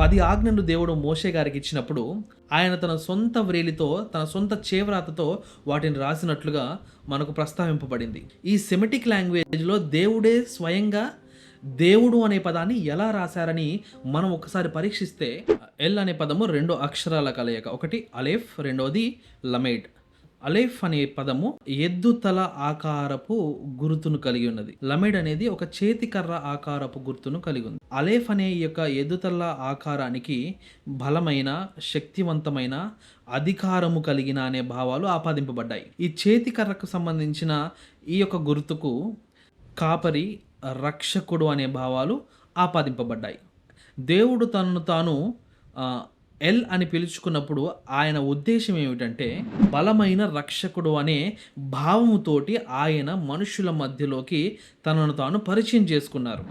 పది ఆజ్ఞలు దేవుడు మోషే గారికి ఇచ్చినప్పుడు ఆయన తన సొంత వ్రేలితో తన సొంత చేవ్రాతతో వాటిని రాసినట్లుగా మనకు ప్రస్తావింపబడింది. ఈ సెమెటిక్ లాంగ్వేజ్లో దేవుడే స్వయంగా దేవుడు అనే పదాన్ని ఎలా రాశారని మనం ఒకసారి పరీక్షిస్తే ఎల్ అనే పదము రెండు అక్షరాల కలయిక. ఒకటి అలేఫ్ రెండోది లమేడ్ అలేఫ్ అనే పదము ఎద్దుతల ఆకారపు గుర్తును కలిగి ఉన్నది. లమెడ్ అనేది ఒక చేతికర్ర ఆకారపు గుర్తును కలిగి ఉంది. అలేఫ్ అనే ఈ యొక్క ఎద్దుతల ఆకారానికి బలమైన శక్తివంతమైన అధికారము కలిగిన అనే భావాలు ఆపాదింపబడ్డాయి. ఈ చేతికర్రకు సంబంధించిన ఈ యొక్క గుర్తుకు కాపరి రక్షకుడు అనే భావాలు ఆపాదింపబడ్డాయి. దేవుడు తనను తాను ఎల్ అని పిలుచుకున్నప్పుడు ఆయన ఉద్దేశం ఏమిటంటే బలమైన రక్షకుడు అనే భావముతోటి ఆయన మనుషుల మధ్యలోకి తనను తాను పరిచయం చేసుకున్నారు.